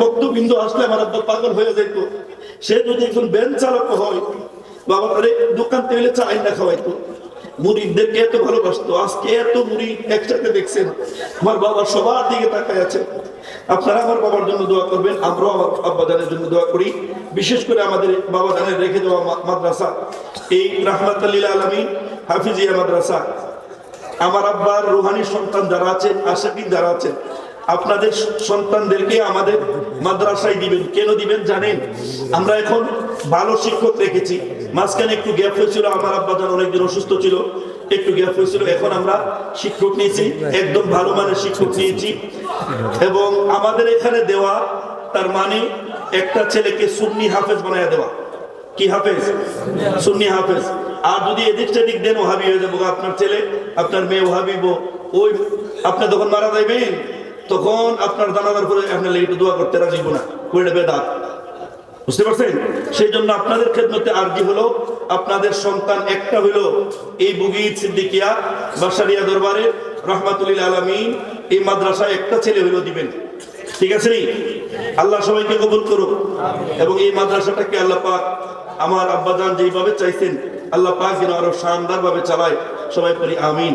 ভক্তবৃন্দ আসলে আমার আব্বা পাগল হয়ে যেত সে যদি একজন ব্যান চালক হয় বাবা আরে দোকান থেকে চা আইনা খাওয়াইতো। মুড়িদেরকে এত ভালোবাসতো, আজকে এত একসাথে দেখছেন। আমার সবার দিকে তাকায় আছে। আপনারা আমার বাবার জন্য দোয়া করবেন, আমরাও আমার জন্য দোয়া করি। বিশেষ করে আমাদের বাবা জানের রেখে দেওয়া মাদ্রাসা। এই রাহমাত আলমী হাফিজিয়া মাদ্রাসা। আমার আব্বার রুহানি সন্তান যারা আছেন আশাকিন যারা আছেন আপনাদের সন্তানদেরকে আমাদের মাদ্রাসায় দিবেন। কেন দিবেন জানেন? আমরা এখন ভালো শিক্ষক রেখেছি। মাঝখানে একটু গ্যাপ হয়েছিল, আমার আব্বা যান অনেকদিন অসুস্থ ছিল। একটু গ্যাপ হয়েছিল, এখন আমরা শিক্ষক নিয়েছি, একদম ভালো মানের শিক্ষক নিয়েছি। এবং আমাদের এখানে দেওয়া, তার মানে একটা ছেলেকে সুন্নি হাফেজ বানায় দেওয়া। কি হাফেজ? সুন্নি হাফেজ। আর যদি এদিক সেদিক দেন ওহাবি হয়ে যাব, আপনার ছেলে, আপনার মেয়ে ওহাবিব ওই, আপনি যখন মারা যাইবেন? তখন আপনার জানাজার পরে আপনার লেগে দোয়া করতে রাজিব না। কইটা বেদাত বুঝতে পারছেন? সেই জন্য আপনাদের খেদমতে আরজি হলো, আপনাদের সন্তান একটা হলো এই বুগিদ সিদ্দিকিয়া বাসারিয়া দরবারে রহমাতুল্লিল আলমিন এই মাদ্রাসায় একটা ছেলে হলো দিবেন। ঠিক আছে? আল্লাহ সবাইকে কবুল করুক। এবং এই মাদ্রাসাটাকে আল্লাহ পাক আমার আব্বাজান যেইভাবে চাইছেন, আল্লাহ পাক যেন আরও শানদার ভাবে চালায়। সবাই করি আমিন।